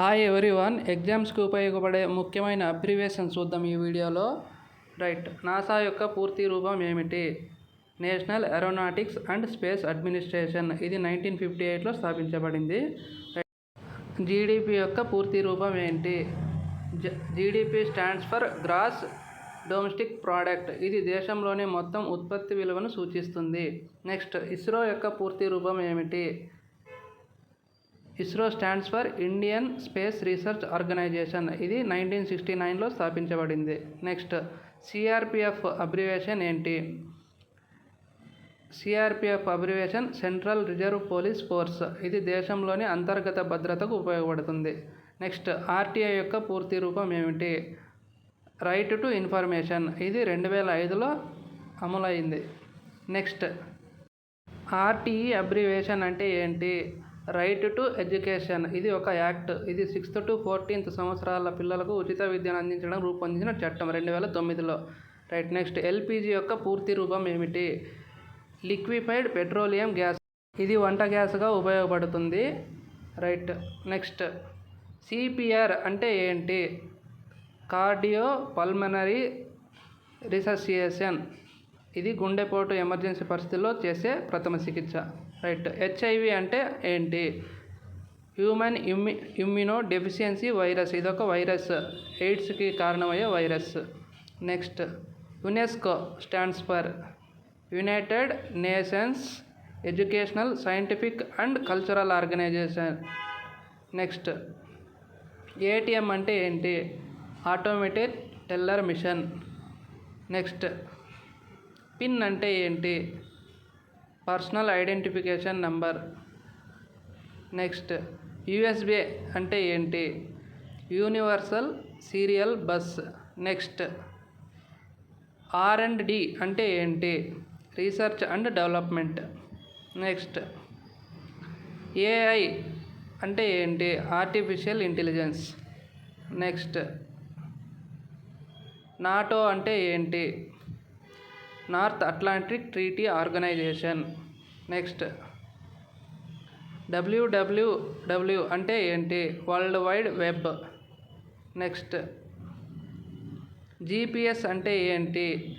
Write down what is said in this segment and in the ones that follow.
Hi everyone ఎగ్జామ్స్కి ఉపయోగపడే ముఖ్యమైన అబ్రివేషన్ చూద్దాం ఈ వీడియోలో. రైట్ నాసా యొక్క పూర్తి రూపం ఏమిటి? National aeronautics and space administration ఇది నైన్టీన్ ఫిఫ్టీ ఎయిట్లో స్థాపించబడింది. జీడిపి యొక్క పూర్తి రూపం ఏంటి? GDP stands for gross domestic product ఇది దేశంలోని మొత్తం ఉత్పత్తి విలువను సూచిస్తుంది. నెక్స్ట్ ఇస్రో యొక్క పూర్తి రూపం ఏమిటి? ISRO stands for Indian space research organisation. ఇది నైన్టీన్ సిక్స్టీ నైన్లో స్థాపించబడింది. నెక్స్ట్ సిఆర్పిఎఫ్ అబ్రివేషన్ ఏంటి? CRPF abbreviation central reserve police force. ఇది దేశంలోని అంతర్గత భద్రతకు ఉపయోగపడుతుంది. నెక్స్ట్ ఆర్టీఐ యొక్క పూర్తి రూపం ఏమిటి? Right to information. ఇది రెండు వేల ఐదులో అమలైంది. నెక్స్ట్ ఆర్టీఈ అబ్రివేషన్ అంటే ఏంటి? Right to education. ఇది ఒక యాక్ట్. ఇది సిక్స్త్ టు ఫోర్టీన్త్ సంవత్సరాల పిల్లలకు ఉచిత విద్యను అందించడం రూపొందించిన చట్టం. రెండు వేల తొమ్మిదిలో. Right next. ఎల్పిజి యొక్క పూర్తి రూపం ఏమిటి? Liquefied petroleum gas. ఇది వంట గ్యాస్గా ఉపయోగపడుతుంది. Right next. సిపిఆర్ అంటే ఏంటి? కార్డియో పల్మనరీ రిససియేషన్ ఇది గుండెపోటు ఎమర్జెన్సీ పరిస్థితుల్లో చేసే ప్రథమ చికిత్స. రైట్. హెచ్ఐవి అంటే ఏంటి? హ్యూమన్ ఇమ్యూ ఇమ్యూనో డెఫిషియన్సీ వైరస్ ఇదొక వైరస్ ఎయిడ్స్కి కారణమయ్యే virus next UNESCO stands for united nations educational scientific and cultural organisation next ATM అంటే ఏంటి? Automated teller machine next PIN అంటే ఏంటి? Personal identification number. Next USB అంటే ఏంటి? Universal serial bus. Next R and D అంటే ఏంటి? Research and development. Next AI అంటే ఏంటి? Artificial intelligence. నెక్స్ట్ నాటో అంటే ఏంటి? North Atlantic treaty organisation. Next. WWW అంటే ఏంటి? World wide web. Next. GPS అంటే ఏంటి?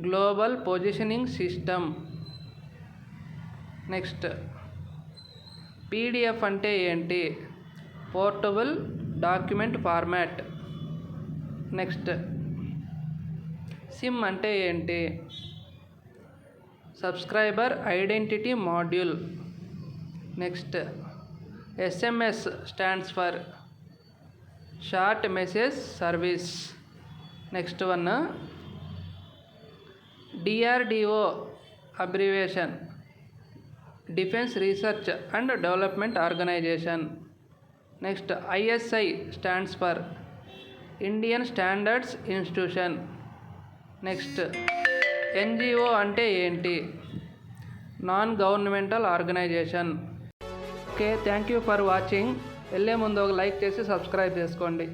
Global positioning system. Next. PDF అంటే ఏంటి? Portable document format. Next. SIM అంటే ఏంటి? Subscriber identity module next SMS stands for short message service next one DRDO abbreviation defence research and development organisation next ISI stands for Indian standards institution next NGO అంటే ఏంటి? Non governmental organisation. Okay thank you for watching. వెళ్ళే ముందు ఒక like చేసి subscribe చేసుకోండి.